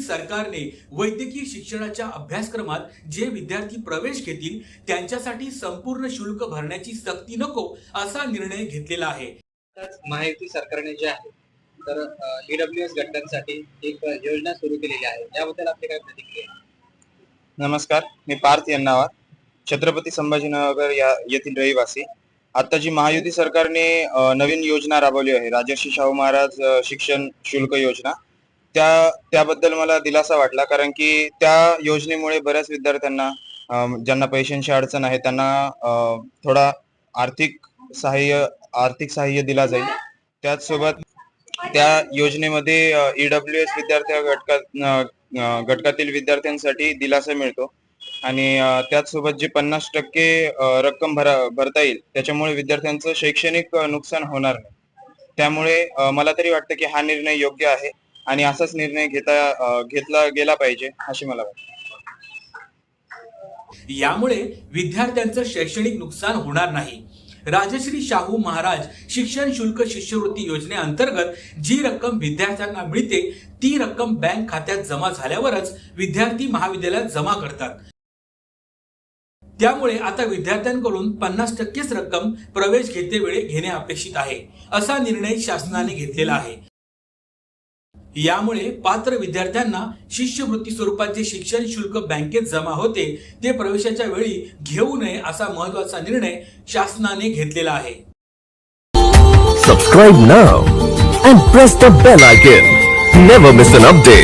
सरकारने वैद्यकीय शिक्षणाच्या अभ्यासक्रमात जे विद्यार्थी प्रवेश घेतील त्यांच्यासाठी संपूर्ण शुल्क भरण्याची सक्ती नको असा निर्णय घेतलेला आहे. महायुती सरकारने जे आहे तर ईडब्ल्यू एस घटकांसाठी एक योजना सुरू केलेली आहे. याबद्दल आपली काय प्रतिक्रिया आहे? नमस्कार मी पार्थ यन्नावार छत्रपती संभाजीनगर या येथील रहिवासी. आता जी महायुती सरकारने नवीन योजना राबवली आहे राजर्षी शाहू महाराज शिक्षण शुल्क योजना त्या त्याबद्दल मला दिलासा वाटला. कारण की त्या योजनेमुळे बऱ्याच विद्यार्थ्यांना ज्यांना पैशांची अडचण आहे त्यांना थोडा आर्थिक सहाय्य आर्थिक सहाय्य दिला जाईल. त्याचसोबत त्या योजनेमध्ये ईडब्ल्यू एस विद्यार्थी घटकात घटकातील विद्यार्थ्यांसाठी दिलासा मिळतो. आणि त्याचसोबत जे पन्नास टक्के रक्कम भरा भरता येईल त्याच्यामुळे विद्यार्थ्यांचं शैक्षणिक नुकसान होणार नाही. त्यामुळे मला तरी वाटतं की हा निर्णय योग्य आहे. आणि असाच निर्णय घेता घेतला गेला पाहिजे अशी मला वाटतं. यामुळे विद्यार्थ्यांचं शैक्षणिक नुकसान होणार नाही. राजश्री शाहू महाराज शिक्षण शुल्क शिष्यवृत्ती योजनेअंतर्गत जी रक्कम विद्यार्थ्यांना मिळते ती रक्कम बँक खात्यात जमा झाल्यावरच विद्यार्थी महाविद्यालयात जमा करतात. त्यामुळे आता विद्यार्थ्यांकडून पन्नास टक्केच रक्कम प्रवेश घेतेवेळी घेणे अपेक्षित आहे असा निर्णय शासनाने घेतलेला आहे. यामुळे पात्र विद्यार्थ्यांना शिष्यवृत्ती स्वरूपात जे शिक्षण शुल्क बँकेत जमा होते. ते प्रवेशाच्या वेळी घेऊ नये असा महत्त्वाचा निर्णय शासनाने घेतलेला आहे. Subscribe now and press the bell icon never miss an update